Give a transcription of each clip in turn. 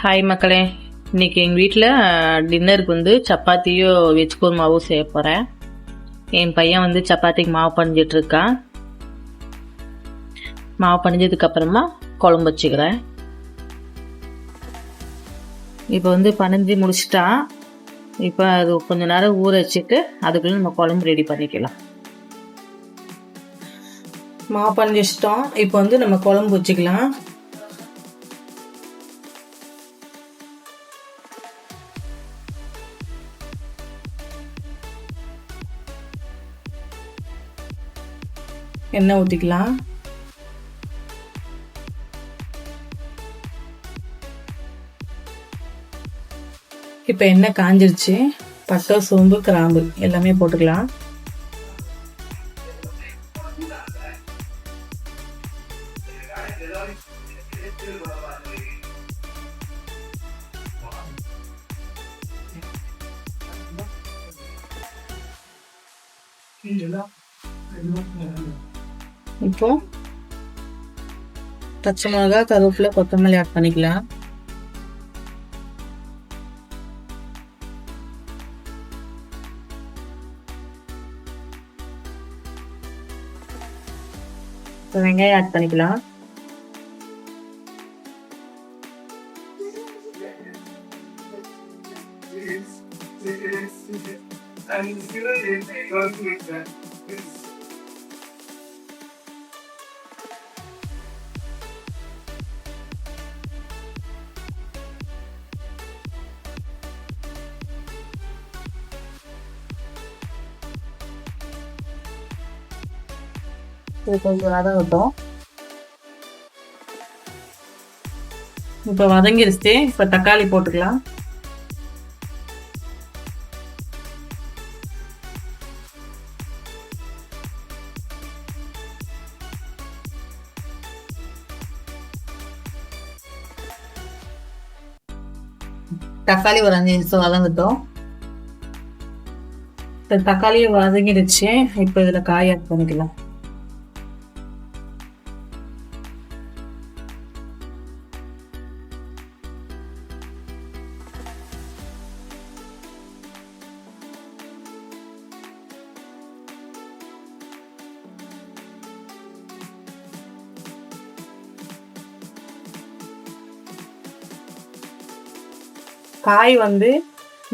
Hi மக்களே. இன்னைக்கு எங்கள் வீட்டில் டின்னருக்கு வந்து சப்பாத்தியும் வெஜ் குருமாவும் செய்ய போகிறேன் என் பையன் வந்து சப்பாத்திக்கு மாவு பண்ணிட்டுருக்கான் மாவு பணிஞ்சதுக்கப்புறமா குழம்பு வச்சுக்கிறேன். இப்போ வந்து பனைஞ்சு முடிச்சிட்டான். இப்போ அது கொஞ்ச நேரம் ஊற வச்சுட்டு அதுக்குள்ளே நம்ம குழம்பு ரெடி பண்ணிக்கலாம். மாவு பணிஞ்சு வச்சிட்டோம். இப்போ வந்து நம்ம குழம்பு வச்சுக்கலாம். எண்ணெய் ஊற்றிக்கலாம் இப்போ எண்ணெய் காஞ்சிருச்சு. பட்டை சோம்பு கிராம்பு எல்லாமே போட்டுக்கலாம். இப்போ பச்சை மிளகா கருவேப்பிலை கொத்தமல்லி ஆட் பண்ணிக்கலாம். இப்போ வெங்காயம் ஆட் பண்ணிக்கலாம். இது கொஞ்சம் வதங்கட்டும் இப்போ வதங்கிருச்சு இப்போ தக்காளி போட்டுக்கலாம். தக்காளி ஒரு அஞ்சு நிமிஷம் வதங்கட்டும். இப்போ தக்காளியை வதங்கிடுச்சு இப்போ இதில் காய் ஆட் பண்ணிக்கலாம். காய் வந்து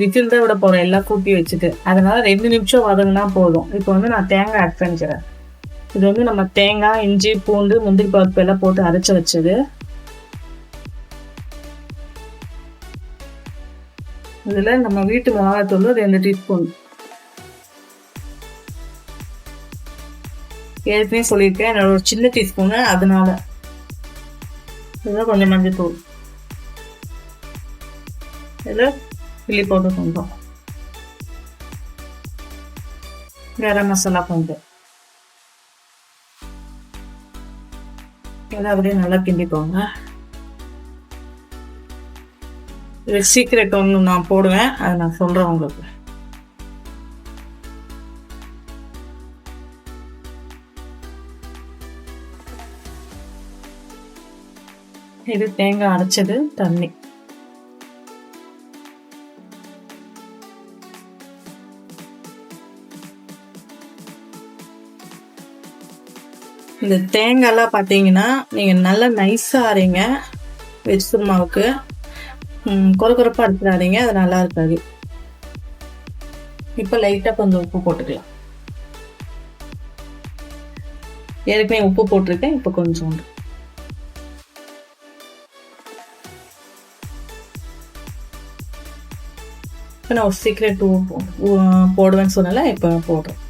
விசில் தான் விட போகிறேன் எல்லாம் கூட்டி வச்சுட்டு. அதனால ரெண்டு நிமிஷம் வதங்கினா போதும். இப்போ வந்து நான் தேங்காய் ஆட் பண்ணிக்கிறேன் இது வந்து நம்ம தேங்காய் இஞ்சி பூண்டு முந்திரி பருப்பு எல்லாம் போட்டு அரைச்சி வச்சது. இதில் நம்ம வீட்டு மிளகாத்தூள் ரெண்டு டீஸ்பூன். ஏற்கனவே சொல்லியிருக்கேன் என்னோட ஒரு சின்ன டீஸ்பூனு அதனால. இதில் கொஞ்சம் மஞ்சள் தூள் இதில் சில்லி பவுடர் கொஞ்சம் கரம் மசாலா கொஞ்சம் இதை அப்படியே நல்லா கிண்டிக்கோங்க இது சீக்ரெட் ஒன்று நான் போடுவேன் அதை நான் சொல்கிறேன் உங்களுக்கு இது தேங்காய் அரைச்சது தண்ணி இந்த தேங்காய்லாம் பார்த்தீங்கன்னா நீங்கள் நல்லா நைஸாக அரைங்க. வெஜ் குருமாவுக்கு குறக்குறப்பாக அரைச்சிடாதீங்க அது நல்லா இருக்காது. இப்போ லைட்டாக கொஞ்சம் உப்பு போட்டுக்கலாம். ஏற்கனவே உப்பு போட்டிருக்கேன் இப்போ கொஞ்சோண்டு இப்போ நான் ஒரு சீக்ரெட் போடுவேன்னு சொன்னால இப்போ போடுறேன்.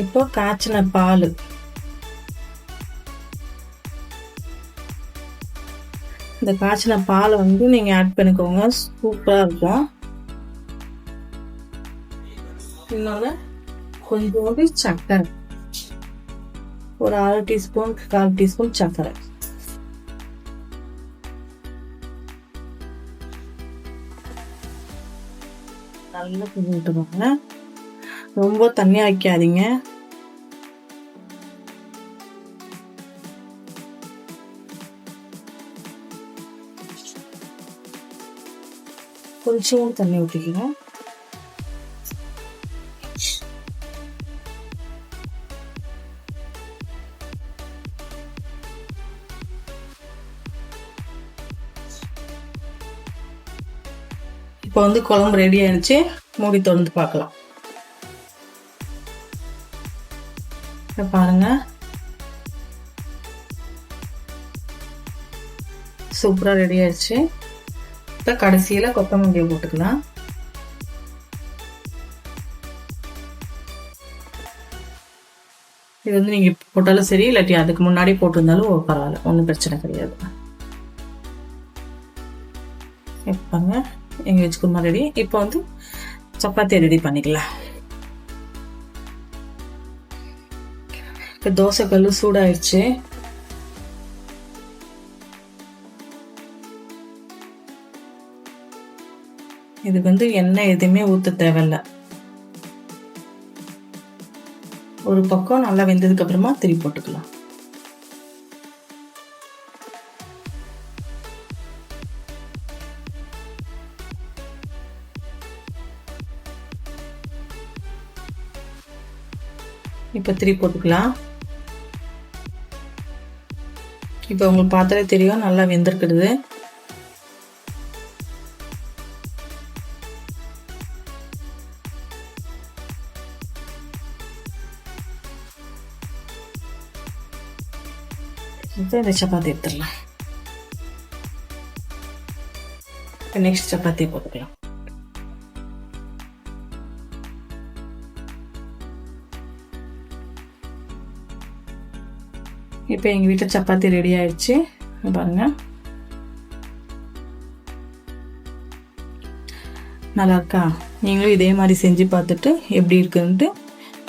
இப்போ காய்ச்சின பால். இந்த காய்ச்சின பாலை வந்து நீங்கள் ஆட் பண்ணிக்கோங்க. சூப்பராக இருக்கும். இன்னொன்று கொஞ்சோண்டு சக்கரை. ஒரு அரை டீஸ்பூன் கால் டீஸ்பூன் சக்கரை. நல்லா கொஞ்சம் விட்டுருவாங்க ரொம்ப தண்ணி வைக்காதீங்க கொஞ்சம் தண்ணி ஊற்றிக்கணும் இப்போ வந்து குழம்பு ரெடி ஆயிடுச்சு மூடி திறந்து பார்க்கலாம். இப்போ பாருங்க. சூப்பராக ரெடி ஆயிடுச்சு. இப்போ கடைசியில் கொத்தமல்லியை போட்டுக்கலாம். இது வந்து நீங்கள் போட்டாலும் சரி இல்லாட்டி அதுக்கு முன்னாடி போட்டிருந்தாலும் பரவாயில்ல. ஒன்றும் பிரச்சனை கிடையாது. எப்போங்க எங்கள் வெஜ் குருமா ரெடி. இப்போ வந்து சப்பாத்தி ரெடி பண்ணிக்கலாம். இப்போ தோசை கல் சூடாயிடுச்சு இதுக்கு வந்து எண்ணெய் எதுவுமே ஊற்ற தேவையில்ல. ஒரு பக்கம் நல்லா வெந்ததுக்கு அப்புறமா திருப்பி போட்டுக்கலாம். இப்போ திருப்பி போட்டுக்கலாம். இப்போ உங்களுக்கு பார்த்தாலே தெரியும் நல்லா வெந்திருக்குது. இந்த சப்பாத்தி எடுத்துடலாம். நெக்ஸ்ட் சப்பாத்தி போட்டுக்கலாம். இப்போ எங்கள் வீட்டில் சப்பாத்தி ரெடி ஆயிடுச்சு. பாருங்கள் நல்லா இருக்கா? நீங்களும் இதே மாதிரி செஞ்சு பார்த்துட்டு எப்படி இருக்குன்ட்டு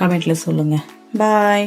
கமெண்ட்டில் சொல்லுங்கள் பாய்